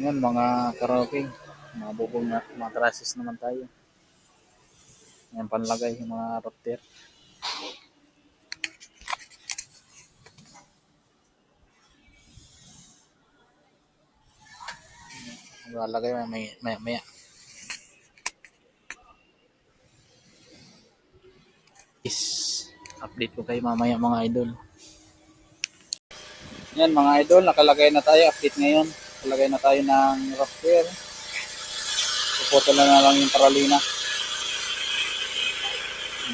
Yan, mga karaoke. Mga na, mga trusses naman tayo. Yan, panlagay yung mga router. Lalagay may may may is update ko kayo mamaya mga idol. Yan mga idol, nakalagay na tayo, update ngayon. Nakalagay na tayo ng router. Puputo na lang yung paralina.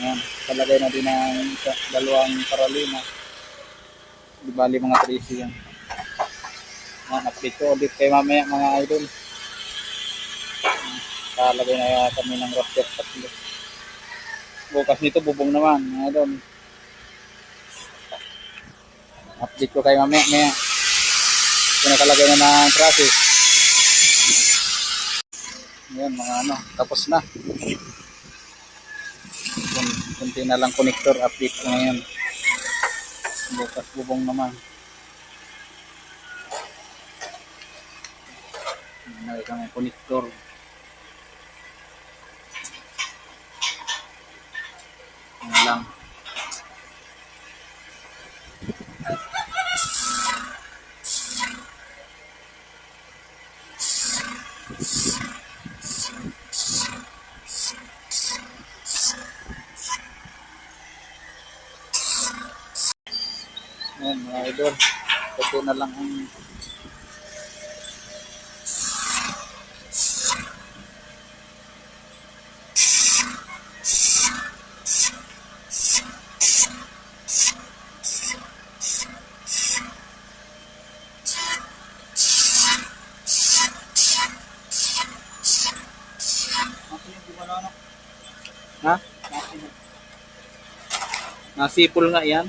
Yan, nakalagay na din ng dalawang paralina. Di bali mga 3C yan. Yan, update ko ulit kayo mamaya mga idol. Nakalagay na kami ng router tatlo. Bukas nito bubong naman mga idol. Update ko kayo mamaya maya. Kung nakalagay na ng traffic. Ayan mga ano, tapos na. Kun- Kunti na lang connector update ko ngayon. Bukas bubong naman. May kang connector. Ano lang. Ayan mga idol. Ito na lang ang Ha? Nasipol nga yan.